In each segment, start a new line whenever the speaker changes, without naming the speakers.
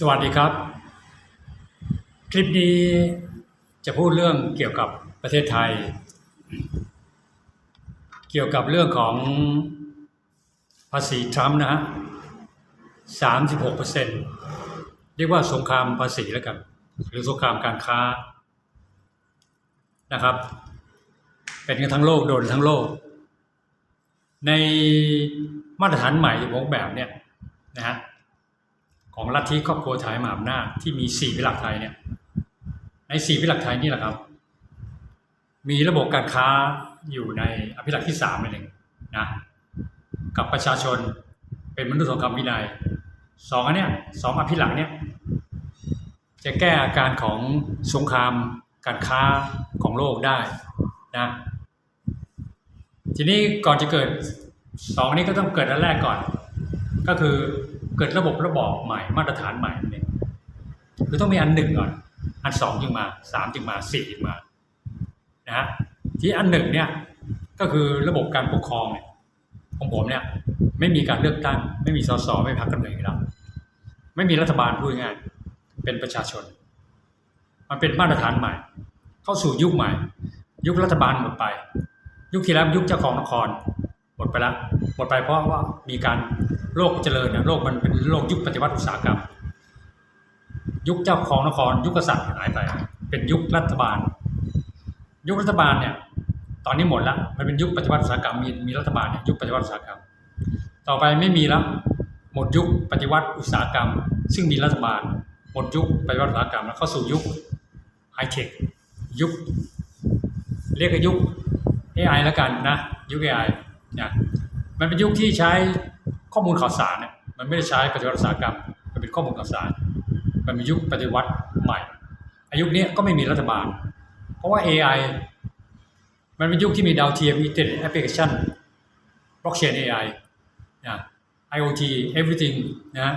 สวัสดีครับ คลิปนี้จะพูดเรื่องเกี่ยวกับประเทศไทย เกี่ยวกับเรื่องของภาษีทรัมป์นะฮะสามสิบหกเปอร์เซ็นเรียกว่าสงครามภาษีแล้วกัน หรือสงครามการค้านะครับ เป็นกันทั้งโลกโดนทั้งโลก ในมาตรฐานใหม่ของแบบเนี่ยนะฮะ ของลัทธิครอบครัวไทยมหาอำนาจที่มีสี่วิหลักไทยเนี่ยในสี่วิหลักไทยนี่แหละครับ มีระบบการค้าอยู่ในอภิหลักษ์ที่สามนั่นเองนะกับประชาชนเป็นมนุษยสงครามวินัยสองอันเนี้ยสองอภิหลักษ์เนี่ยจะแก้อาการของสงครามการค้าของโลกได้นะทีนี้ก่อนจะเกิดสองอันนี้ก็ต้องเกิดอันแรกก่อน ก็คือ เกิดระบบระบอบใหม่มาตรฐานใหม่เนั่นเองคือต้องมีอันหนึ่งก่อน อันสองจึงมาสามจึงมาสี่จึงมานะฮะที่อันหนึ่งเนี่ยก็คือระบบการปกครองเนี่ยของผมเนี่ย ไม่มีการเลือกตั้ง ไม่มีสสไม่พรรคการเมืองอีกแล้วไม่มีรัฐบาลพูดง่ายเป็นประชาชน มันเป็นมาตรฐานใหม่ เข้าสู่ยุคใหม่ ยุครัฐบาลหมดไป ยุคที่แล้วยุคเจ้าของนคร หมดไปแล้วหมดไปเพราะว่ามีการโลกเจริญเนะโลกมันเป็นโลกยุคปฏิวัติอุตสาหกรรม ยุคเจ้าของนครยุคกษัตริย์หายไป เป็นยุครัฐบาล ยุครัฐบาลเนี่ยตอนนี้หมดแล้วมันเป็นยุคปฏิวัติอุตสาหกรรมมีมีรัฐบาลเนี่ยยุคปฏิวัติอุตสาหกรรม ต่อไปไม่มีแล้วหมดยุคปฏิวัติอุตสาหกรรม ซึ่งมีรัฐบาล หมดยุคปฏิวัติอุตสาหกรรมแล้วเข้าสู่ยุคไฮเทคยุคเรียกกันยุค AI แล้วกันนะยุค AI นะมันเป็นยุคที่ใช้ข้อมูลข่าวสารเนี่ยมันไม่ได้ใช้ปฏิวัติอุตสาหกรรม มันเป็นข้อมูลข่าวสาร มันเป็นยุคปฏิวัติใหม่ อายุนี้ก็ไม่มีรัฐบาล เพราะว่า AI มันเป็นยุคที่มีดาวเทียมอินเทอร์เน็ตแอปพลิเคชันบล็อกเชน AI นะ IoT everything นะ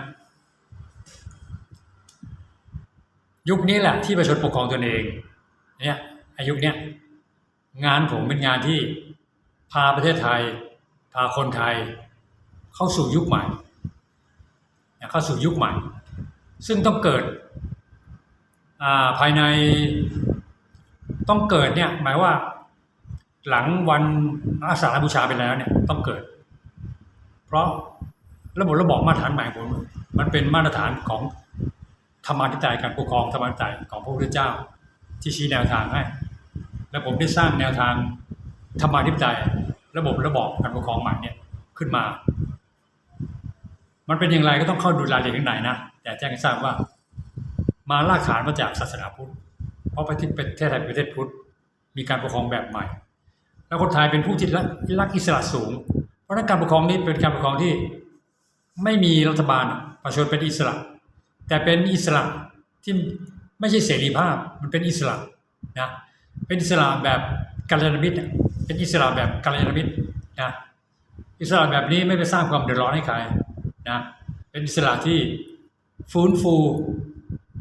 ยุคนี้แหละที่ประชาชนปกครองตนเองเนี่ยอายุเนี้ยงานผมเป็นงานที่พาประเทศไทย พาคนไทยเข้าสู่ยุคใหม่เข้าสู่ยุคใหม่ ซึ่งต้องเกิดภายในต้องเกิดเนี่ยหมายว่าหลังวันอาสาฬหบูชาไปแล้วเนี่ยต้องเกิด เพราะระบบระบอบมาตรฐานใหม่ผมมันเป็นมาตรฐานของธรรมาธิปไตยการปกครองธรรมาธิปไตยของพระพุทธเจ้า ที่ชี้แนวทางให้ และผมได้สร้างแนวทางธรรมาธิปไตย ระบบระบอบการปกครองใหม่เนี่ยขึ้นมา มันเป็นอย่างไรก็ต้องเข้าดูรายละเอียดข้างในนะ แต่แจ้งให้ทราบว่า มาลากฐานมาจากศาสนาพุทธ เพราะประเทศประเทศไทยเป็นประเทศพุทธ มีการปกครองแบบใหม่ แล้วคนไทยเป็นผู้ที่รักอิสระสูง เพราะนั้นการปกครองนี้เป็นการปกครองที่ไม่มีรัฐบาลประชาชนเป็นอิสระ แต่เป็นอิสระที่ไม่ใช่เสรีภาพ มันเป็นอิสระนะ เป็นอิสระแบบกัลยาณมิตร เป็นอิสระแบบกัลยาณมิตรนะอิสระแบบนี้ไม่ไปสร้างความเดือดร้อนให้ใครนะเป็นอิสระที่ฟื้นฟู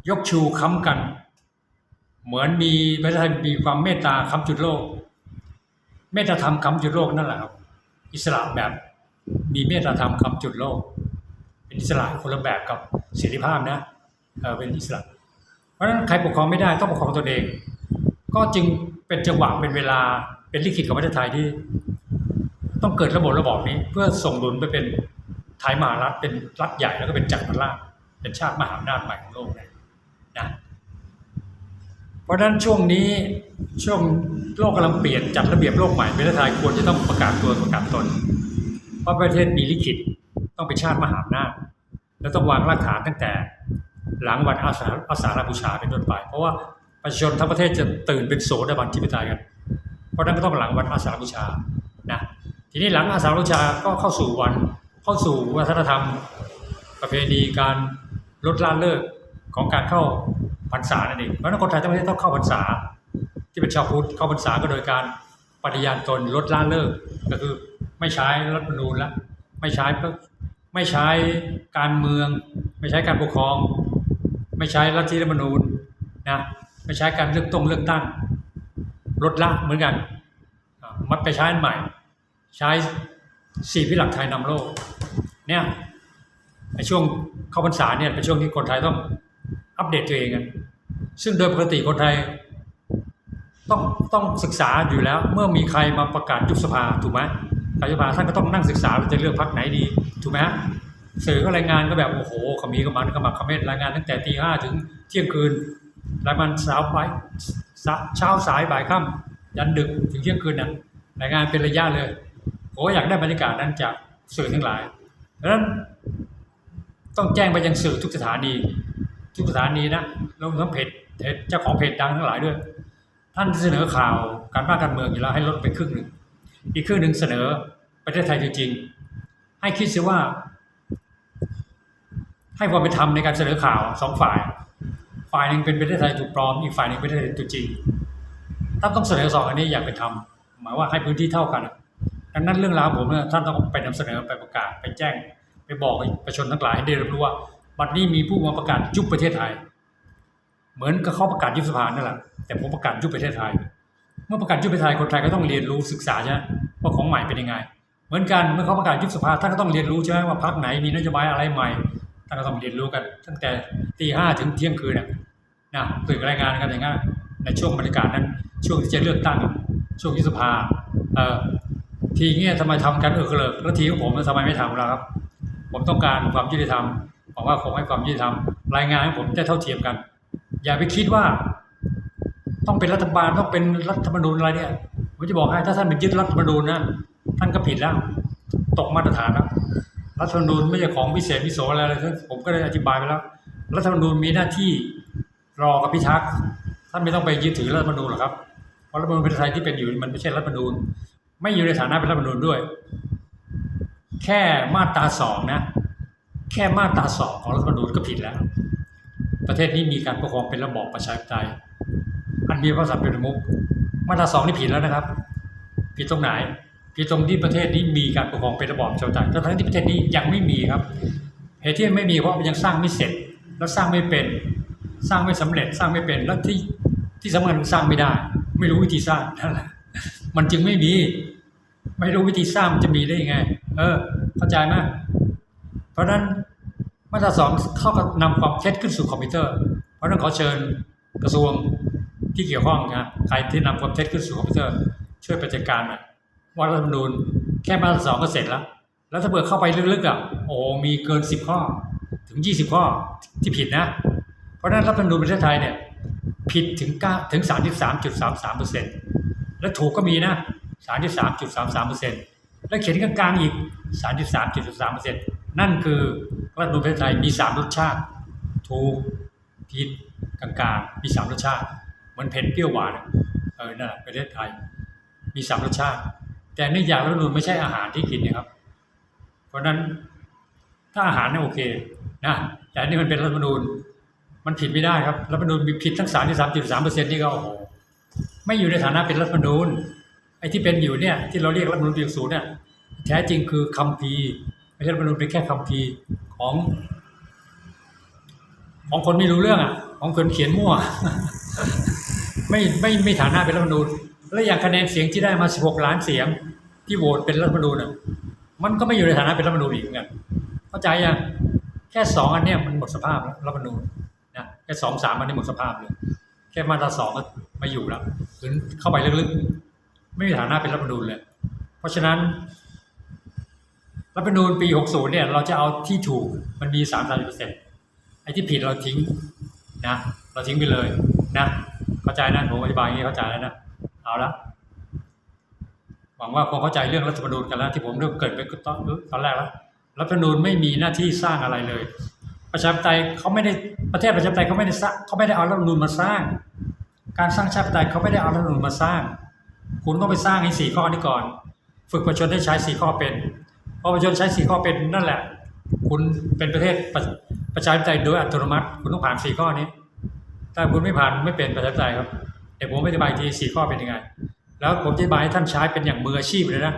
ยกชูค้ำกัน เหมือนมีพระเจ้ามีความเมตตาค้ำจุดโลก เมตตาธรรมค้ำจุดโลกนั่นแหละครับอิสระแบบมีเมตตาธรรมค้ำจุดโลก เป็นอิสระคนละแบบกับเสรีภาพนะเออเป็นอิสระ เพราะฉะนั้นใครปกครองไม่ได้ต้องปกครองตนเอง ก็จึงเป็นจังหวะเป็นเวลา เป็นลิขิตของประเทศไทยที่ ต้องเกิดระบบระบอบนี้ เพื่อส่งหลุนไปเป็นไทยมหารัฐเป็นรัฐใหญ่แล้วก็เป็นจักรพรรดิเป็นชาติมหาอำนาจใหม่ของโลกนะนะเพราะฉะนั้นช่วงนี้ช่วงโลกกำลังเปลี่ยนจัดระเบียบโลกใหม่ประเทศไทยควรจะต้องประกาศตัวประกาศตน เพราะประเทศมีลิขิตต้องเป็นชาติมหาอำนาจและต้องวางรากฐานตั้งแต่ หลังวันอาสาอาสาฬบูชาเป็นต้นไป เพราะว่าประชาชนทั้งประเทศจะตื่นเป็นโสดาบันที่ปไตยกัน ราะนั้นก็ต้องหลังวันอาสาฬบูชานะทีนี้หลังอาสาฬบูชาก็เข้าสู่วันเข้าสู่วัฒนธรรม ประเพณีการลดละเลิกของการเข้าพรรษานั่นเองเพราะนั้นคนไทยทั้งประเทศต้องเข้าพรรษา ที่เป็นชาวพุทธเข้าพรรษาก็โดยการปฏิญาณตนลดละเลิกก็คือไม่ใช้รัฐธรรมนูญแล้วไม่ใช้ไม่ใช้การเมือง ไม่ใช้การปกครอง ไม่ใช้รัฐธรรมนูญนะไม่ใช้การเลือกตั้งเลือกตั้ง ลดละเหมือนกัน มันไปใช้อันใหม่ ใช้สี่พิหลักไทยนำโลก เนี่ยในช่วงเข้าพรรษาเนี่ยเป็นช่วงที่คนไทยต้องอัปเดตตัวเองอะซึ่งโดยปกติคนไทยต้องต้องศึกษาอยู่แล้ว เมื่อมีใครมาประกาศยุบสภาถูกไหมกาศยุบสภาท่านก็ต้องนั่งศึกษาว่าจะเลือกพรรคไหนดี ถูกไหมสื่อก็รายงานก็แบบโอ้โหขมีขมันขมักเขม้นรายงานตั้งแต่ตีห้าถึงเที่ยงคืนรายงานเช้าบ่าย เช้าสายบ่ายค่ำยันดึกถึงเที่ยงคืนน่ะรายงานเป็นระยะเลยผมก็อยากได้บรรยากาศนั้นจากสื่อทั้งหลายดังนั้นต้องแจ้งไปยังสื่อทุกสถานี ทุกสถานีนะรวมทั้งเพจเจเจ้าของเพจดังทั้งหลายด้วย ท่านเสนอข่าวการบ้านการเมืองอยู่แล้วให้ลดไปครึ่งหนึ่งอีกครึ่งหนึ่งเสนอประเทศไทยจริงๆให้คิดซิว่า ให้ความเป็นธรรมในการเสนอข่าวสองฝ่าย ฝ่ายหนึ่งเป็นประเทศไทยถูกปลอม อีกฝ่ายหนึ่งเป็นประเทศไทยตัวจริงท่านต้องเสนอสองอันนี้อย่างเป็นธรรมหมายว่าให้พื้นที่เท่ากันดังนั้นเรื่องราวผมเนี่ยท่านต้องไปนำเสนอไปประกาศไปแจ้ง ไปบอกประชาชนทั้งหลายให้ได้รับรู้ว่า บัดนี้มีผู้มาประกาศยุบประเทศไทย เหมือนกับเขาประกาศยุบสภานั่นแหละแต่ผมประกาศยุบประเทศไทย เมื่อประกาศยุบประเทศไทยคนไทยก็ต้องเรียนรู้ศึกษาใช่ไหมว่าของใหม่เป็นยังไง เหมือนกันเมื่อเขาประกาศยุบสภาท่านก็ต้องเรียนรู้ใช่ไหมว่าพรรคไหนมีนโยบายอะไรใหม่ ท่านก็ต้องเรียนรู้กัน ตั้งแต่ตีห้าถึงเที่ยงคืนน่ะนะสื่อรายงานกันอย่างนั้นในช่วงบรรยากาศนั้น ช่วงที่จะเลือกตั้ง ช่วงยุบสภาเอ่อทีเงี้ยทำไมทำกันเออเกลิกแล้วทีของผมทำไมไม่ทำล่ะครับ ผมต้องการความยุติธรรมหวังว่าคงให้ความยุติธรรมรายงานให้ผมได้เท่าเทียมกัน อย่าไปคิดว่า ต้องเป็นรัฐบาลต้องเป็นรัฐธรรมนูญอะไรเนี่ยผมจะบอกให้ถ้าท่านเป็นยึดรัฐธรรมนูญนะท่านก็ผิดแล้ว ตกมาตรฐานแล้ว รัฐธรรมนูญไม่ใช่ของพิเศษพิโสอะไรเลยผมก็ได้อธิบายไปแล้ว รัฐธรรมนูญมีหน้าที่รอกับพิทักษ์ท่านไม่ต้องไปยึดถือรัฐธรรมนูญหรอกครับเพราะรัฐธรรมนูญประเทศไทยที่เป็นอยู่มันไม่ใช่รัฐธรรมนูญ ไม่อยู่ในฐานะเป็นรัฐธรรมนูญด้วย แค่มาตราสองนะ แค่มาตราสองของรัฐธรรมนูญก็ผิดแล้ว ประเทศนี้มีการปกครองเป็นระบอบประชาธิปไตยอันมีพระสัมเป็นมุกมาตราสองนี่ผิดแล้วนะครับ ผิดตรงไหน ผิดตรงที่ประเทศนี้มีการปกครองเป็นระบอบประชาธิปไตยแต่ทั้งที่ประเทศนี้ยังไม่มีครับ เหตุที่ไม่มีเพราะมันยังสร้างไม่เสร็จ แล้วสร้างไม่เป็น สร้างไม่สำเร็จ สร้างไม่เป็น แล้วที่ที่สำคัญสร้างไม่ได้ ไม่รู้วิธีสร้างนั่นแหละ มันจึงไม่มี ไม่รู้วิธีสร้างมันจะมีได้ยังไง เออ เข้าใจไหมเพราะฉะนั้นมาตราสองเข้ากับนำความเท็จขึ้นสู่คอมพิวเตอร์ เพราะนั้นขอเชิญกระทรวงที่เกี่ยวข้องนะใครที่นำความเท็จขึ้นสู่คอมพิวเตอร์ช่วยปจัดการหน่อย ว่ารัฐธรรมนูญแค่มาตราสองก็เสร็จแล้ว แล้วถ้าเปิดเข้าไปลึกๆอะโอ้มีเกินสิบข้อถึงยี่สิบข้อที่ผิดนะ เพราะนั้นรัฐธรรมนูญประเทศไทยเนี่ยผิดถึงเก้าถึงสามสิบสามจุดสามสามเปอร์เซ็นต์และถูกก็มีนะสามสิบสามจุดสามสามเปอร์เซ็นต์และเขียนกลางๆอีกสามสิบสามจุดสามเปอร์เซ็นต์นั่นคือรัฐธรรมนูญประเทศไทยมีสามรสชาติ ถูกผิดกลางๆมีสามรสชาติ เหมือนเผ็ดเปรี้ยวหวานเออนั่นแหละประเทศไทยมีสามรสชาติ แต่เนื่องจากรัฐมนูญไม่ใช่อาหารที่กินนะครับ เพราะฉะนั้นถ้าอาหารเนี่ยโอเคนะแต่อันนี่มันเป็นรัฐมนูญมันผิดไม่ได้ครับรัฐมนูญมีผิดทั้งสามที่สามจุดสามเปอร์เซ็นต์นี่ก็โอ้โหไม่อยู่ในฐานะเป็นรัฐมนูญไอ้ที่เป็นอยู่เนี่ยที่เราเรียกรัฐมนูญปีศูนย์เนี่ยแท้จริงคือคัมภีไม่ใช่รัฐมนูญเป็นแค่คัมภีของ ของคนไม่รู้เรื่องอะ ของคนเขียนมั่ว ไม่ไม่ไม่ฐานะเป็นรัฐมนูญและอย่างคะแนนเสียงที่ได้มา 16 ล้านเสียง ที่โหวตเป็นรัฐธรรมนูญอะมันก็ไม่อยู่ในฐานะเป็นรัฐธรรมนูญอีกเหมือนกันเข้าใจยังแค่สองอันเนี้ยมันหมดสภาพแล้วรัฐธรรมนูญนะแค่สองสามอันนี้หมดสภาพเลยแค่มาตราสองก็ไม่อยู่แล้วหรือเข้าไปลึกๆ ไม่มีฐานะเป็นรัฐธรรมนูญเลย เพราะฉะนั้นรัฐธรรมนูญปี60เนี่ย เราจะเอาที่ถูกมันมี3 3เปอร์เซ็นต์ไอ้ที่ผิดเราทิ้งนะเราทิ้งไปเลยนะเข้าใจนะผมอธิบายอย่างนี้เข้าใจแล้วนะเอาละ หวังว่าคงเข้าใจเรื่องรัฐธรรมนูญกันแล้วที่ผมเริ่มเกิดไปตอนตอนแรกแล้วรัฐธรรมนูญไม่มีหน้าที่สร้างอะไรเลย ประชาธิปไตยเขาไม่ได้ประเทศประชาธิปไตยเขาไม่ได้สร้างเขาไม่ได้เอารัฐธรรมนูญมาสร้าง การสร้างชาติปไตยเขาไม่ได้เอารัฐธรรมนูญมาสร้าง คุณต้องไปสร้างให้สี่ข้อนี้ก่อน ฝึกประชาชนให้ใช้สี่ข้อเป็นพอประชาชนใช้สี่ข้อเป็นนั่นแหละ คุณเป็นประเทศประประชาธิปไตยโดยอัตโนมัติ คุณต้องผ่านสี่ข้อนี้ ถ้าคุณไม่ผ่านไม่เป็นประชาธิปไตยครับเดี๋ยวผมอธิบายทีสี่ข้อเป็นยังไง แล้วผมอธิบายให้ท่านใช้เป็นอย่างมืออาชีพเลยนะ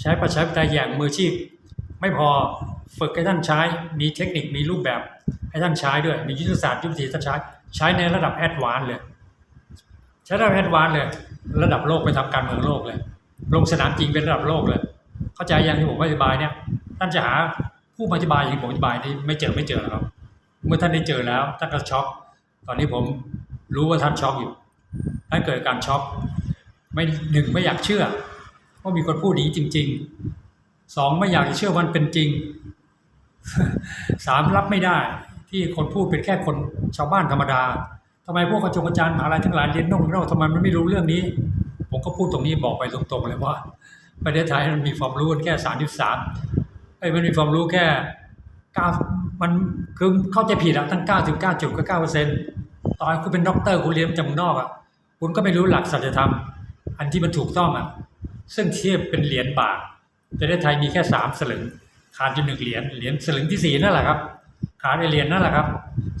ใช้ประชาธิปไตยอย่างมืออาชีพ ไม่พอฝึกให้ท่านใช้ มีเทคนิค มีรูปแบบ ให้ท่านใช้ด้วย มียุทธศาสตร์ยุทธวิธีท่านใช้ ใช้ในระดับแอดวานซ์เลย ใช้ระดับแอดวานซ์เลย ระดับโลกไปทำการเมืองโลกเลย ลงสนามจริงเป็นระดับโลกเลย เข้าใจอยังที่ผมอธิบายเนี่ย ท่านจะหาผู้อธิบายอย่างผมอธิบายนี่ไม่เจอไม่เจอแล้วครับ เมื่อท่านได้เจอแล้วท่านก็ช็อก ตอนนี้ผมรู้ว่าท่านช็อกอยู่ท่านเกิดการช็อก ไม่หนึ่งไม่อยากเชื่อว่ามีคนพูดอย่างนี้จริงๆสองไม่อยากเชื่อวันเป็นจริงสามรับไม่ได้ ที่คนพูดเป็นแค่คนชาวบ้านธรรมดาทำไมพวกกระจงอาจารย์มหาลัยทั้งหลายเรียนนอกเรียนนอกทำไมมันไม่รู้เรื่องนี้ ผมก็พูดตรงนี้บอกไปตรงๆเลยว่าประเทศไทยมันมีความรู้แค่สามสิบสามไอ้มันมีความรู้แค่เก้ามันคือเข้าใจผิดอะตั้งเก้าสิบเก้าจุดเก้าเปอร์เซ็นต์ตอนคุณเป็นด็อกเตอร์คุณเรียนจากมืองนอกอะคุณก็ไม่รู้หลักสัจธรรม อันที่มันถูกต้องอะซึ่งเทียบเป็นเหรียญบาทประเทศไทยมีแค่สามสลึงขาดอยู่หนึ่งเหรียญเหรียญสลึงที่สี่นั่นแหละครับ ขาดไอเหรียญนั่นแหละครับ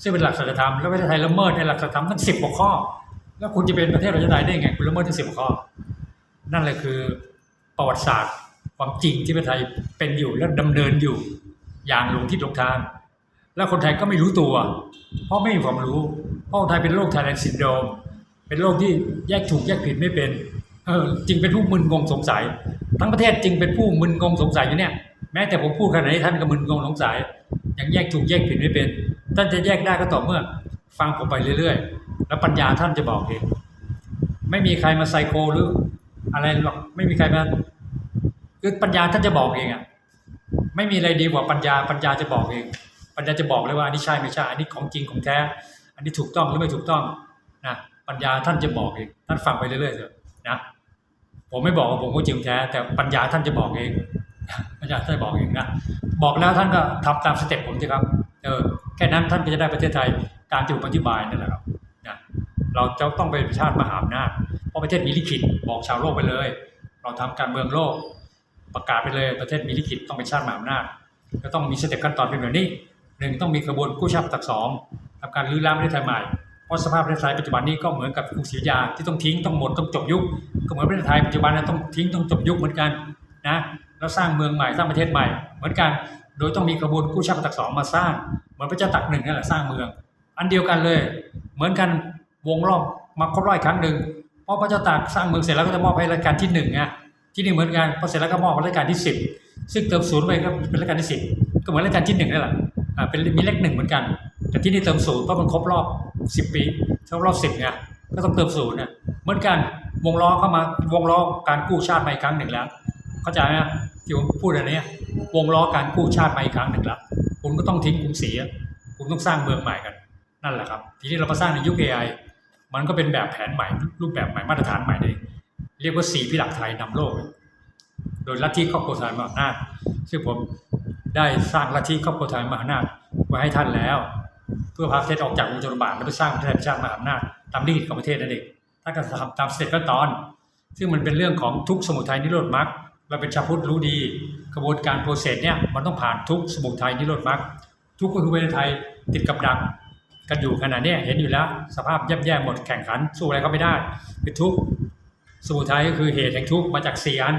ซึ่งเป็นหลักสัจธรรมแล้วประเทศไทยละเมิดในหลักสัจธรรมทั้งสิบกว่าข้อ แล้วคุณจะเป็นประเทศประชาธิปไตยได้ไงคุณละเมิดทั้งสิบกว่าข้อ นั่นแหละคือประวัติศาสตร์ความจริงที่ประเทศไทยเป็นอยู่และดำเนินอยู่ อย่างหลงทิศหลงทาง แล้วคนไทยก็ไม่รู้ตัว เพราะไม่มีความรู้เพราะคนไทยเป็นโรคไทยแลนด์ซินโดรมเป็นโรคที่แยกถูกแยกผิดไม่เป็น จึงเป็นผู้มึนงงสงสัย ทั้งประเทศจึงเป็นผู้มึนงงสงสัยอยู่เนี่ย แม้แต่ผมพูดขนาดนี้ท่านก็มึนงงสงสัยยังแยกถูกแยกผิดไม่เป็น ท่านจะแยกได้ก็ต่อเมื่อ ฟังผมไปเรื่อยๆ แล้วปัญญาท่านจะบอกเองไม่มีใครมาไซโคหรือ อะไรหรอกไม่มีใครมาคือปัญญาท่านจะบอกเองอะไม่มีอะไรดีกว่าปัญญาปัญญาจะบอกเอง ปัญญาจะบอกเลยว่าอันนี้ใช่ไม่ใช่อันนี้ของจริงของแท้ อันนี้ถูกต้องหรือไม่ถูกต้องนะปัญญาท่านจะบอกเองท่านฟังไปเรื่อยๆเถอะนะ ผมไม่บอกว่าผมพูดจริงแท้แต่ปัญญาท่านจะบอกเอง ปัญญาท่านบอกเองนะบอกแล้วท่านก็ทำตามสเต็ปผมสิครับเออแค่นั้นท่านก็จะได้ประเทศไทยตามที่ผมอธิบายนั่นแหละครับนะเราจะต้องเป็นชาติมหาอำนาจเพราะประเทศมีลิขิตบอกชาวโลกไปเลย เราทำการเมืองโลกประกาศไปเลยประเทศมีลิขิตต้องเป็นชาติมหาอำนาจก็ต้องมีสเต็ปขั้นตอนเป็นแบบนี้หนึ่งต้องมีกระบวนกู้ชาติตักสองทำการรื้อล้างประเทศไทยใหม่ เพราะสภาพประเทศไทยปัจจุบันนี้ก็เหมือนกับกรุงศรีอยุธยาที่ต้องทิ้งต้องหมดต้องจบยุค ก็เหมือนประเทศไทยปัจจุบันนั้นต้องทิ้งต้องจบยุคเหมือนกันนะแล้วสร้างเมืองใหม่สร้างประเทศใหม่ เหมือนกัน โดยต้องมีกระบวนกู้ชาติตักสองมาสร้างเหมือนพระเจ้าตักหนึ่งนั่นแหละสร้างเมือง อันเดียวกันเลย เหมือนกันวงรอบมาครบร้อยครั้งหนึ่งพราะพระเจ้าตากสร้างเมืองเสร็จแล้วก็จะมอบให้รัชกาลที่หนึ่งไงที่นี่เหมือนกันพอเสร็จแล้วก็มอบให้รัชกาลที่สิบซึ่งเติมศูนย์ไปก็เป็นรัชกาลที่สิบก็เหมือนรัชกาลที่หนึ่งนั่นแหละอ่าเป็นมีเลขหนึ่งเหมือนกัน แต่ที่นี่เติมศูนย์เพราะมันครบรอบสิบปีครบรอบสิบไงก็ต้องเติมศูนย์เนี่ยเหมือนกันวงล้อเข้ามาวงล้อการกู้ชาติมาอีกครั้งหนึ่งแล้ว เข้าใจไหมที่ผมพูดอันเนี้ยวงล้อการกู้ชาติมาอีกครั้งหนึ่งแล้วคุณก็ต้องทิ้งกรุงศรีคุณต้องสร้างเมืองใหม่กัน นั่นแหละครับ ทีนี้เรามาสร้างในยุค AI มันก็เป็นแบบแผนใหม่ รูปแบบใหม่มาตรฐานใหม่เลยเรียกว่าสี่พิหลักไทยนำโลก โดยลัทธิครอบครัวไทยมหาอำนาจซึ่งผมได้สร้างลัทธิครอบครัวไทยมหาอำนาจไว้ให้ท่านแล้ว เพื่อพาประเทศออกจากวงจรบาทและไปสร้างประเทศชาติมหาอำนาจตามลิขิตของประเทศนั่นเองท่านก็ทำตามสเต็ปขั้นตอน ซึ่งมันเป็นเรื่องของทุกสมุทัยนิโรธมรรคเราเป็นชาวพุทธรู้ดีกระบวนการโปรเซสเนี่ยมันต้องผ่านทุกสมุทัยนิโรธมรรคทุกข์ก็คือประเทศไทยติดกับดักกันอยู่ขนาดนี้เห็นอยู่แล้ว สภาพแย่ๆหมดแข่งขันสู้อะไรก็ไม่ได้เป็นทุกข์สมุทัยก็คือเหตุแห่งทุกข์มาจากสี่อัน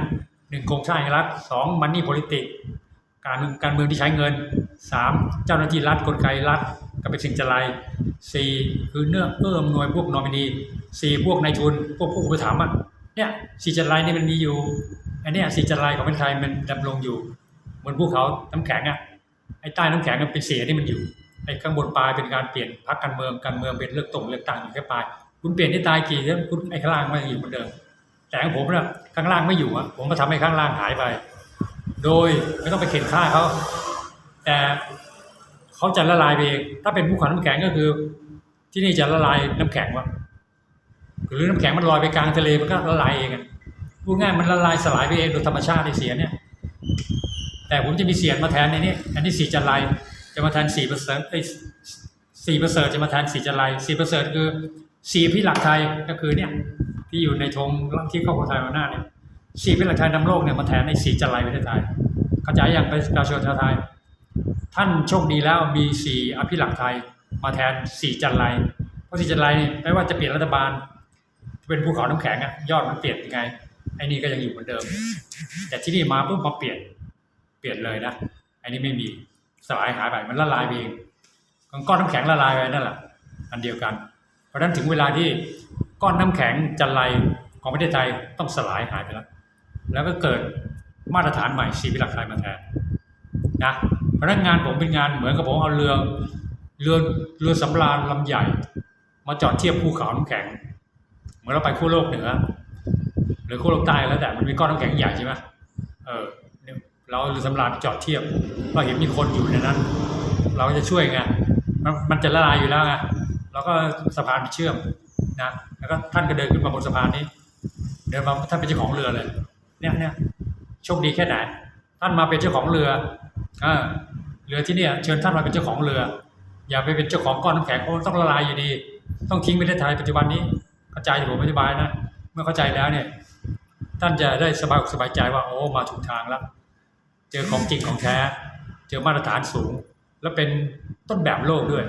หนึ่งโครงสร้างรัฐสองมันนี่ p o l i t i c การการเมืองที่ใช้เงินสามเจ้าหน้าที่รัฐกลไกรัฐ ก็เป็นสิ่งจะไรสี่คือเนื้อเอื้อมหน่วยพวกนอมินีสี่พวกนายทุนพวกผู้อุปถัมภ์อะเนี่ยสี่จันไรนี่มันมีอยู่ อันนี้สี่จันไรของประเทศไทยมันดำรงอยู่ บนภูเขาน้ำแข็งอะไอ้ใต้น้ำแข็งมันเป็นเสียที่มันอยู่ไอ้ข้างบนปลายเป็นการเปลี่ยนพรรคการเมืองการเมืองเป็นเลือกตรงเลือกตั้งอยู่แค่ปลายคุณเปลี่ยนที่ตายกี่แล้วคุณไอ้ข้างล่างมันอยู่เหมือนเดิม แต่ของผมเนี่ยข้างล่างไม่อยู่อะผมมาทำให้ข้างล่างหายไป โดยไม่ต้องไปเข็นฆ่าเขาแต่ เขาจะละลายไปเอง ถ้าเป็นภูเขาน้ำแข็งก็คือ ที่นี่จะละลายน้ำแข็งวะหรือน้ำแข็งมันลอยไปกลางทะเลมันก็ละลายเองอะพูดง่ายมันละลายสลายไปเองโดยธรรมชาติในเสียเนี่ย แต่ผมจะมีเสียมาแทนในนี้ อันนี้สีจันไรจะมาแทนสีปร์เซ็นต์ไอ้สีปร์เซ็นต์จะมาแทนสีจันไรสีปร์เซ็นต์คือสีพิหลักไทยก็คือเนี่ย ที่อยู่ในธงที่ครอบครัวไทยมาหน้าเนี่ยสีพิหลักไทยนำโลกเนี่ยมาแทนในสีจันไรประเทศไทยเข้าใจอย่างประชาชนชาวไทย ท่านโชคดีแล้วมีสี่อภิหลักไทยมาแทนสี่จันไรเพราะสี่จันไรนี่ไม่ว่าจะเปลี่ยนรัฐบาล เป็นภูเขาน้ำแข็งอะยอดมันเปลี่ยนยังไงไอ้นี่ก็ยังอยู่เหมือนเดิม แต่ที่นี่มาปุ๊บมาเปลี่ยนเปลี่ยนเลยนะไอ้นี่ไม่มีสลายหายไปมันละลายไปเองก้อนน้ำแข็งละลายไปนั่นแหละอันเดียวกัน เพราะฉะนั้นถึงเวลาที่ก้อนน้ำแข็งจันไรของประเทศไทยต้องสลายหายไปแล้ว แล้วก็เกิดมาตรฐานใหม่สีพิลักไทยมาแทนนะ พนักงานผมเป็นงานเหมือนกับผมเอาเรือเรือเรือสำราญลำใหญ่ มาจอดเทียบภูเขาน้ำแข็ง เหมือนเราไปขั้วโลกเหนือหรือขั้วโลกใต้แล้วแต่มันมีก้อนน้ำแข็งใหญ่ใช่ไหมเออเราเรือสำราญจอดเทียบเราเห็นมีคนอยู่ในนั้น เราจะช่วยไงมันมันจะละลายอยู่แล้วไงเราก็สะพานไปเชื่อมนะแล้วก็ท่านก็เดินขึ้นมาบนสะพานนี้ เดินมาท่านเป็นเจ้าของเรือเลย เนี่ยเนี่ยโชคดีแค่ไหนท่านมาเป็นเจ้าของเรือ เรือที่เนี่ยเชิญท่านมาเป็นเจ้าของเรือ อย่าไปเป็นเจ้าของก้อนน้ำแข็งเพราะต้องละลายอยู่ดี ต้องทิ้งประเทศไทยปัจจุบันนี้เข้าใจที่ผมอธิบายนะเมื่อเข้าใจแล้วเนี่ย ท่านจะได้สบายอกสบายใจว่าโอ้มาถูกทางแล้ว เจอของจริงของแท้ เจอมาตรฐานสูง และเป็นต้นแบบโลกด้วย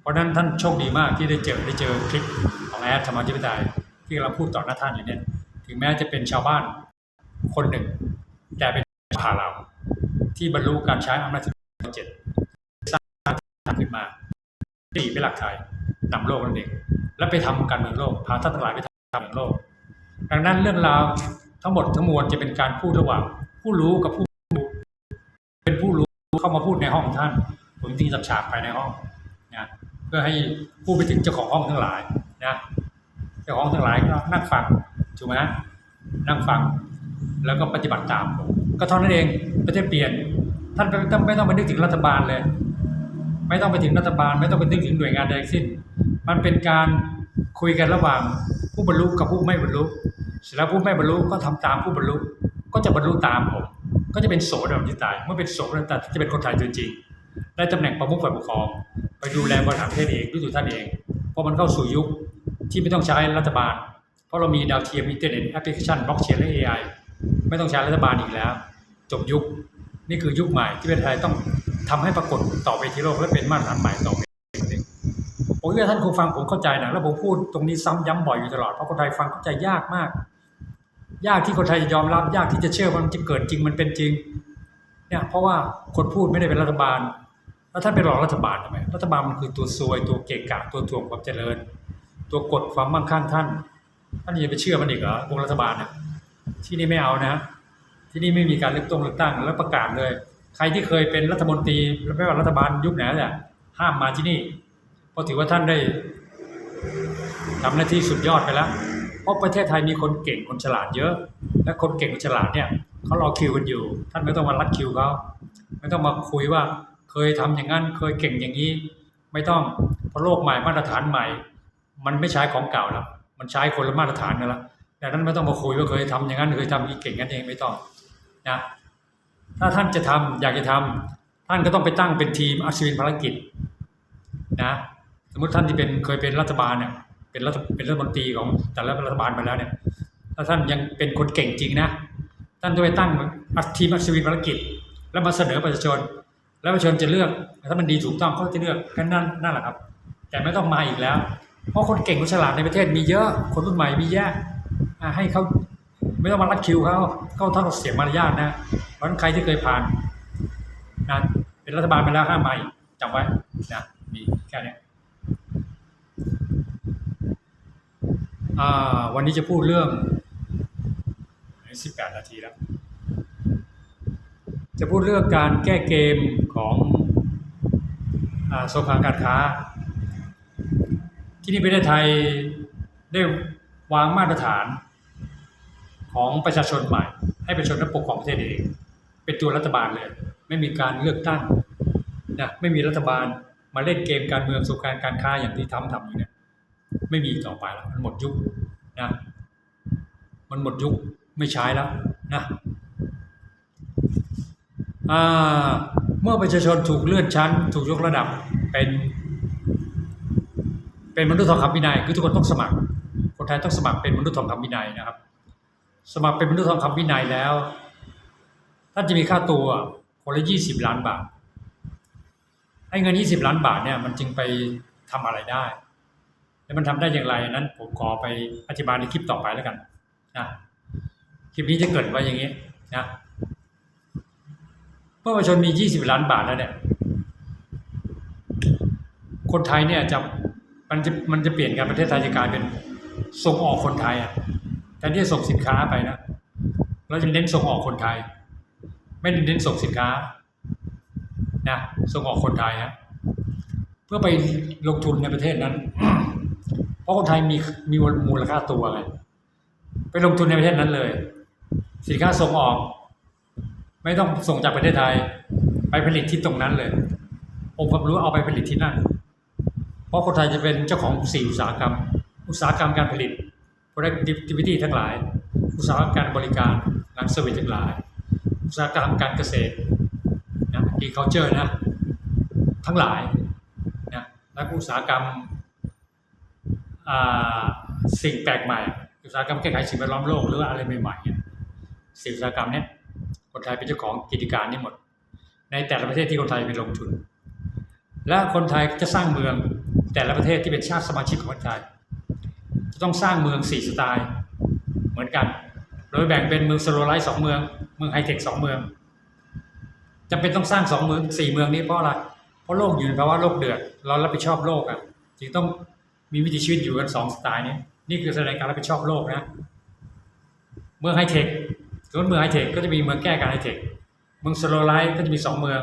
เพราะนั้นท่านโชคดีมากที่ได้เจอได้เจอคลิปของแอดธรรมาธิปไตยที่เราพูดต่อหน้าท่านอยู่เนี่ย ถึงแม้จะเป็นชาวบ้านคนหนึ่ง แต่เป็นผ่าเรา ที่บรรลุการใช้อำนาจเจ็ดสร้างขึ้นมาดีเป็นหลักไทยนำโลกนั่นเองและไปทำการเมืองโลกพาท่านทั้งหลายไปทำการเมืองโลก ดังนั้นเรื่องราวทั้งหมดทั้งมวลจะเป็นการพูดระหว่างผู้รู้กับผู้รู้เป็นผู้รู้เข้ามาพูดในห้องท่าน ผมจริงจัดฉากภายในห้องนะเพื่อให้พูดไปถึงเจ้าของห้องทั้งหลายนะเจ้าของทั้งหลายก็นั่งฟังถูกไหมนั่งฟัง แล้วก็ปฏิบัติตามผมก็เท่านั้นเองประเทศเปลี่ยน ท่านไม่ต้องไปนึกถึงรัฐบาลเลย ไม่ต้องไปถึงรัฐบาล ไม่ต้องไปนึกถึงหน่วยงานใดสิ้น มันเป็นการคุยกันระหว่างผู้บรรลุกับผู้ไม่บรรลุเสร็จแล้วผู้ไม่บรรลุก็ทำตามผู้บรรลุ ก็จะบรรลุตามผม ก็จะเป็นโสดแบบที่ตาย เมื่อเป็นโสดแล้วจะเป็นคนไทยตัวจริงได้ตำแหน่งประมุขฝ่ายปกครอง ไปดูแลบริหารประเทศเองด้วยตัวท่านเอง เพราะมันเข้าสู่ยุคที่ไม่ต้องใช้รัฐบาล เพราะเรามีดาวเทียมอินเทอร์เน็ตแอปพลิเคชันบล็อกเชนและ AI ไม่ต้องใช้รัฐบาลอีกแล้ว จบยุคนี่คือยุคใหม่ที่ประเทศไทยต้องทำให้ปรากฏต่อไปที่โลกและเป็นมาตรฐานใหม่ต่อไปผมคิดว่าท่านคงฟังผมเข้าใจนะแล้วผมพูดตรงนี้ซ้ำย้ำบ่อยอยู่ตลอดเพราะคนไทยฟังเข้าใจยากมาก ยากที่คนไทยจะยอมรับ ยากที่จะเชื่อว่ามันจะเกิดจริงมันเป็นจริงเนี่ยเพราะว่าคนพูดไม่ได้เป็นรัฐบาล แล้วท่านไปหลอกรัฐบาลทำไมรัฐบาลมันคือตัวซวยตัวเกะกะตัวถ่วงความเจริญ ตัวกดความมั่งคั่งท่านท่านยังไปเชื่อมันอีกเหรอวงรัฐบาลเนี่ย ที่นี่ไม่เอานะ ที่นี่ไม่มีการเลือกตั้งเลือกตั้งแล้วประกาศเลย ใครที่เคยเป็นรัฐมนตรีแล้วไม่ว่ารัฐบาลยุคไหนแหละห้ามมาที่นี่ เพราะถือว่าท่านได้ทำหน้าที่สุดยอดไปแล้ว เพราะประเทศไทยมีคนเก่งคนฉลาดเยอะ และคนเก่งคนฉลาดเนี่ยเขารอคิวกันอยู่ ท่านไม่ต้องมารัดคิวเขาไม่ต้องมาคุยว่าเคยทำอย่างนั้นเคยเก่งอย่างนี้ ไม่ต้องเพราะโลกใหม่มาตรฐานใหม่ มันไม่ใช้ของเก่าแล้วมันใช้คนละมาตรฐานกันแล้ว ดังนั้นไม่ต้องมาคุยว่าเคยทำอย่างนั้นเคยทำอีกเก่งกันเองไม่ต้องนะถ้าท่านจะทำอยากจะทำท่านก็ต้องไปตั้งเป็นทีมอัศวินภารกิจนะสมมติท่านที่เป็นเคยเป็นรัฐบาลเนี่ยเป็นรัฐเป็นรัฐมนตรีของแต่ละรัฐบาลมาแล้วเนี่ย ถ้าท่านยังเป็นคนเก่งจริงนะท่านต้องไปตั้งทีมอัศวินภารกิจ แล้วมาเสนอประชาชน แล้วประชาชนจะเลือก ถ้ามันดีถูกต้องเขาจะเลือกแค่นั้นนั่นแหละครับ แต่ไม่ต้องมาอีกแล้ว เพราะคนเก่งคนฉลาดในประเทศมีเยอะคนรุ่นใหม่มีแยะอะ ให้เขาไม่ต้องมารัดคิวเขาเขาเท่ากับเสียมารยาทนะเพราะนั้นใครที่เคยผ่านนะเป็นรัฐบาลไปแล้วห้ามมาอีกจำไว้นะมีแค่นี้วันนี้จะพูดเรื่องสิบแปดนาทีแล้ว จะพูดเรื่องการแก้เกมของอาสงคราการค้า ที่นี่ประเทศไทยได้วางมาตรฐาน ของประชาชนใหม่ ให้ประชาชนนั้นปกครองประเทศเอง เป็นตัวรัฐบาลเลย ไม่มีการเลือกตั้งนะไม่มีรัฐบาลมาเล่นเกมการเมืองสงครามการค้าอย่างที่ทำทำอยู่เนี่ยไม่มีต่อไปแล้วมันหมดยุคนะมันหมดยุคไม่ใช้แล้วนะเมื่อประชาชนถูกเลื่อนชั้น ถูกยกระดับเป็นเป็นมนุษย์ทองคำวินัยคือทุกคนต้องสมัคร คนไทยต้องสมัครเป็นมนุษย์ทองคำวินัยนะครับ สมัครเป็นมนุษย์ทองคำวินัยแล้ว ท่านจะมีค่าตัวคนละยี่สิบล้านบาทไอ้เงินยี่สิบล้านบาทเนี่ยมันจึงไปทำอะไรได้ แล้วมันทำได้อย่างไรนั้นผมขอไปอธิบายในคลิปต่อไปแล้วกันนะคลิปนี้จะเกิดไว้อย่างนี้นะเมื่อประชาชนมียี่สิบล้านบาทแล้วเนี่ย คนไทยเนี่ยจะมันจะมันจะเปลี่ยนการประเทศไทยจะกลายเป็นส่งออกคนไทยอะ นที่จะส่งสินค้าไปนะเราจะเน้นส่งออกคนไทย ไม่ได้เน้นส่งสินค้านะส่งออกคนไทยฮะเพื่อไปลงทุนในประเทศนั้น เพราะคนไทยมีมีมูลค่าตัวไงไปลงทุนในประเทศนั้นเลย สินค้าส่งออก ไม่ต้องส่งจากประเทศไทย ไปผลิตที่ตรงนั้นเลยองค์ความรู้เอาไปผลิตที่นั่น เพราะคนไทยจะเป็นเจ้าของสี่อุตสาหกรรม อุตสาหกรรมการผลิต productivity ทั้งหลาย อุตสาหกรรมการบริการงานเซอร์วิสทั้งหลาย อุตสาหกรรมการเกษตรนะ agriculture นะ ทั้งหลายนะและอุตสาหกรรมอ่าสิ่งแปลกใหม่ อุตสาหกรรมแก้ไขสิ่งแวดล้อมโลกหรือว่าอะไรใหม่ๆเนี่ยสิ่งอุตสาหกรรมเนี้ยคนไทยเป็นเจ้าของกิจการนี้หมด ในแต่ละประเทศที่คนไทยไปลงทุน และคนไทยจะสร้างเมืองแต่ละประเทศที่เป็นชาติสมาชิกของคนไทย ต้องสร้างเมืองสี่สไตล์เหมือนกัน โดยแบ่งเป็นเมืองสโลไลท์สองเมือง เมืองไฮเทคสองเมืองจำเป็นต้องสร้างสองเมืองสี่เมืองนี้เพราะอะไร เพราะโลกอยู่ในภาวะโลกเดือด เรารับผิดชอบโลกอะ จึงต้องมีวิถีชีวิตอยู่กันสองสไตล์นี้ นี่คือแสดงการรับผิดชอบโลกนะ เมืองไฮเทคส่วนเมืองไฮเทคก็จะมีเมืองแก้การไฮเทค เมืองสโลไลท์ก็จะมีสองเมือง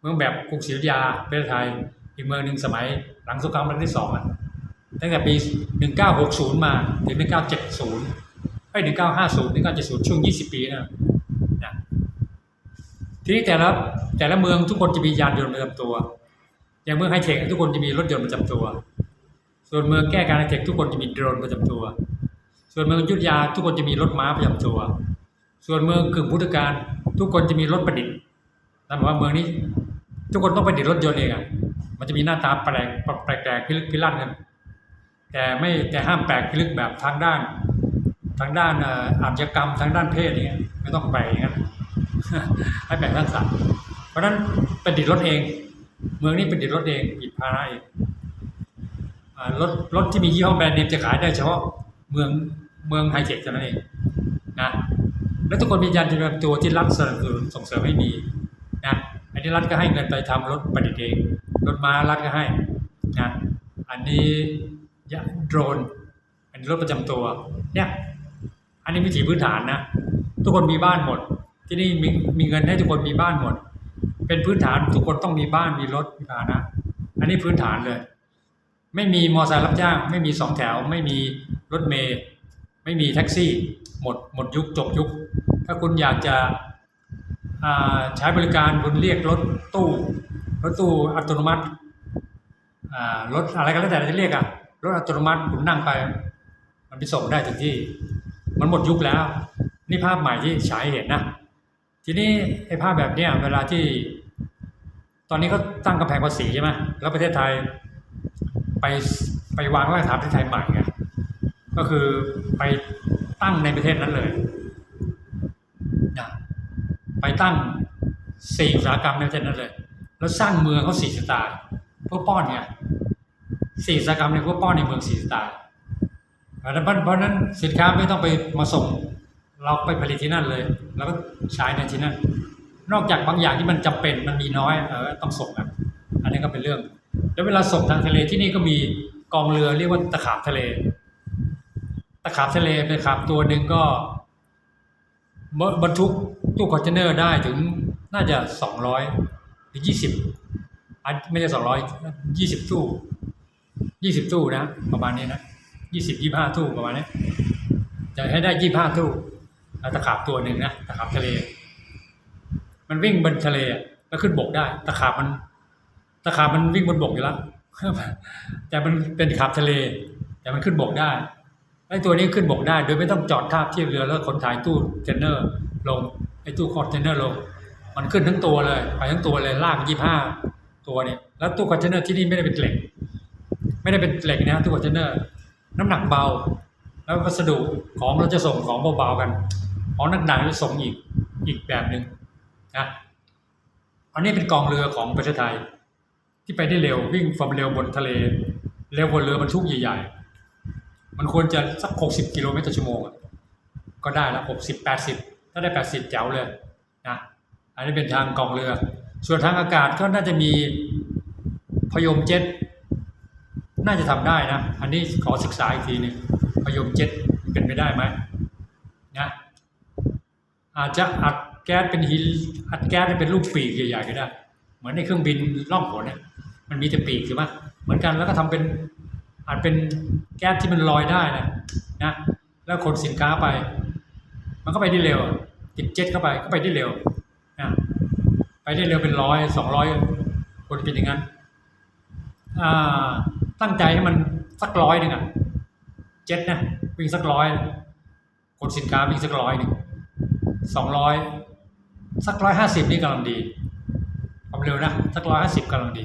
เมืองแบบกรุงศรีอยุธยาประเทศไทย อีกเมืองหนึ่งสมัยหลังสงครามโลกที่สองอะ ตั้งแต่ปี 1960 มาถึง 1970ไอ้ย1950 1970 ช่วง 20 ปีนะนะทีนี้แต่ละแต่ละเมืองทุกคนจะมียานยนต์ประจำตัว อย่างเมืองไฮเทคทุกคนจะมีรถยนต์ประจำตัว ส่วนเมืองแก้การไฮเทคทุกคนจะมีโดรนประจำตัว ส่วนเมืองยุทธยาทุกคนจะมีรถม้าประจำตัว ส่วนเมืองกึ่งพุทธการ ทุกคนจะมีรถประดิษฐ์นั่นหมายว่าเมืองนี้ ทุกคนต้องประดิษฐ์รถยนต์เองอะมันจะมีหน้าตาแปลกแปลกๆพิลึกพิลั่นกัน แต่ไม่แต่ห้ามแปลกลึกแบบทางด้าน ทางด้านอาชญากรรมทางด้านเพศอย่างเงี้ยไม่ต้องแปงั้นให้แปลกทั้งสัตว์เพราะนั้นประดิษฐ์รถเอง เมืองนี้ประดิษฐ์รถเองผลิตภาระเองรถรถที่มียี่ห้อแบรนด์เนมจะขายได้เฉพาะเมืองเมืองไฮเทคเท่านั้นเองนะแล้วทุกคนมียานยนต์ประจำตัวที่รัฐสนับสนุนส่งเสริมให้มีนะอันนี้รัฐก็ให้เงินไปทำรถประดิษฐ์เองรถม้ารัฐก็ให้นะอันนี้ ยะโดรนอันนี้รถประจำตัว เนี่ย อันนี้วิถีพื้นฐานนะ ทุกคนมีบ้านหมด ที่นี่มีมีเงินให้ทุกคนมีบ้านหมด เป็นพื้นฐานทุกคนต้องมีบ้านมีรถมีพานะ อันนี้พื้นฐานเลย ไม่มีมอเตอร์ไซค์รับจ้าง ไม่มีสองแถว ไม่มีรถเมย์ไม่มีแท็กซี่ หมดหมดยุคจบยุค ถ้าคุณอยากจะใช้บริการคุณเรียกรถตู้ รถตู้อัตโนมัติรถอะไรก็แล้วแต่จะเรียกอะ รถอัตโนมัติคุณนั่งไป มันไปส่งได้ถึงที่ มันหมดยุคแล้ว นี่ภาพใหม่ที่ฉายเห็นนะทีนี้ไอ้ภาพแบบเนี้ยเวลาที่ ตอนนี้ก็ตั้งกำแพงภาษีใช่ไหมแล้วประเทศไทย ไปไปวางรากฐานประเทศไทยใหม่ไงก็คือไปตั้งในประเทศนั้นเลยนะไปตั้งสี่อุตสาหกรรมในประเทศนั้นเลย แล้วสร้างเมืองเขาสี่สไตล์เพื่อป้อนไง สี่อุตสาหกรรมเนี่ยเพื่อป้อนในเมืองสี่สตล์เพราะนั้นเพราะฉะนั้นสินค้าไม่ต้องไปมาส่ง เราไปผลิตที่นั่นเลย แล้วก็ใช้ในที่นั่น นอกจากบางอย่างที่มันจำเป็นมันมีน้อยเออต้องส่งอันนี้ก็เป็นเรื่อง แล้วเวลาส่งทางทะเลที่นี่ก็มีกองเรือเรียกว่าตะขาบทะเล ตะขาบทะเลเป็นขาบตัวหนึ่งก็บรรทุกตู้คอนเทนเนอร์ได้ถึงน่าจะสองร้อยหรือยี่สิบไม่ใช่สองร้อยยี่สิบตู้ ยี่สิบตู้นะประมาณนี้นะยี่สิบยี่ห้าตู้ประมาณนี้จะให้ได้ยี่ห้าตู้ตะขาบตัวหนึ่งนะตะขาบทะเล มันวิ่งบนทะเลแล้วขึ้นบกได้ ตะขาบมัน ตะขาบมันวิ่งบนบกอยู่แล้วแต่มันเป็นตะขาบทะเล แต่มันขึ้นบกได้ไอ้ตัวนี้ขึ้นบกได้ โดยไม่ต้องจอดท่าเทียบเรือแล้วขนถ่ายตู้คอนเทนเนอร์ ลงไอ้ตู้คอนเทนเนอร์ลง มันขึ้นทั้งตัวเลย ไปทั้งตัวเลยลากยี่ห้าตัวเนี่ยแล้วตู้คอนเทนเนอร์ที่นี่ไม่ได้เป็นเหล็ก ไม่ได้เป็นเหล็กนะตู้คอนเทนเนอร์ น้ำหนักเบา แล้ววัสดุของเราจะส่งของเบาๆกันของหนักๆจะส่งอีกอีกแบบหนึ่งนะอันนี้เป็นกองเรือของประเทศไทย ที่ไปได้เร็ววิ่งความเร็วบนทะเล เร็วกว่าเรือบรรทุกใหญ่ ๆ มันควรจะสักหกสิบกิโลเมตรต่อชั่วโมงก็ได้ละหกสิบแปดสิบถ้าได้แปดสิบแจ๋วเลยนะอันนี้เป็นทางกองเรือ ส่วนทางอากาศก็น่าจะมีพยมเจ็ต น่าจะทำได้นะ อันนี้ขอศึกษาอีกทีหนึ่งพยมเจ็ตเป็นไปได้ไหมนะอาจจะอัดแก๊สเป็นหินอัดแก๊สให้เป็นลูกปีกใหญ่ๆก็ได้ เหมือนในเครื่องบินล่องหนเนี่ยมันมีแต่ปีกใช่ไหมเหมือนกันแล้วก็ทำเป็นอาจเป็นแก๊สที่มันลอยได้นะนะแล้วขนสินค้าไป มันก็ไปได้เร็ว ติดเจ็ตเข้าไปก็ไปได้เร็วนะไปได้เร็วเป็นร้อยสองร้อยคนเป็นอย่างนั้นอ่า ตั้งใจให้มันสักร้อยหนึ่งอะเจ็ตนะวิ่งสักร้อยขนสินค้าวิ่งสักร้อยหนึ่งสองร้อยสักร้อยห้าสิบนี่กำลังดีความเร็วนะสักร้อยห้าสิบกำลังดี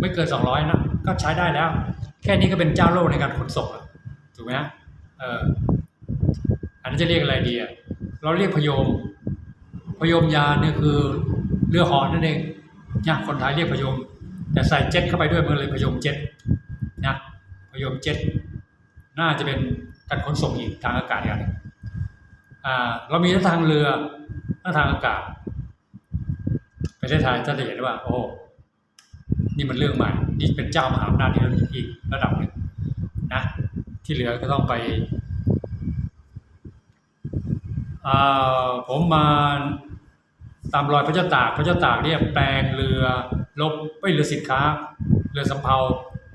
ไม่เกินสองร้อยนะก็ใช้ได้แล้ว แค่นี้ก็เป็นเจ้าโลกในการขนส่งถูกไหมเอออันนั้นจะเรียกอะไรดีอะเราเรียกพยมพยมยานเนี่ยคือเรือหอนั่นเองนะคนไทยเรียกพยม แต่ใส่เจ็ตเข้าไปด้วยมันเลยพยมเจ็ตนะพยมเจ็ตน่าจะเป็นการขนส่งอีกทางอากาศอย่างหนึ่งอ่าเรามีทั้งทางเรือทั้งทางอากาศประเทศไทยจะเห็นว่า โอ้นี่มันเรื่องใหม่นี่เป็นเจ้ามหาอำนาจอีกระดับหนึ่งนะที่เหลือก็ต้องไปผมมาตามรอยพระเจ้าตาก พระเจ้าตากเนี่ยแปลงเรือ ลบไม่เรือสินค้า เรือสำเภา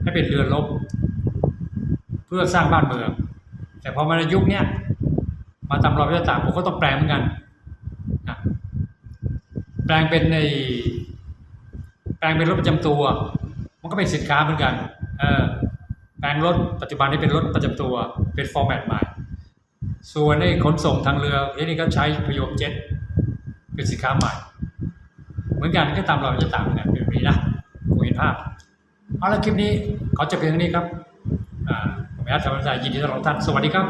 ให้เป็นเรือลบ เพื่อสร้างบ้านเมือง แต่พอมาในยุคเนี้ยมาตามรอยพระเจ้าตากผมก็ต้องแปลงเหมือนกันนะแปลงเป็นในแปลงเป็นรถประจำตัว มันก็เป็นสินค้าเหมือนกัน เออแปลงรถปัจจุบันนี้เป็นรถประจำตัว เป็นฟอร์แมตใหม่ ส่วนในขนส่งทางเรือที่นี่ก็ใช้พยมเจ็ตเป็นสินค้าใหม่ เหมือนกันก็ตามเราจะตามเหมือนกัน นี้นะผมเห็นภาพเอาละคลิปนี้ขอจบเพียงเท่านี้ครับผมแอดธรรมศาสตร์ยินดีต้อนรับท่านสวัสดีครับ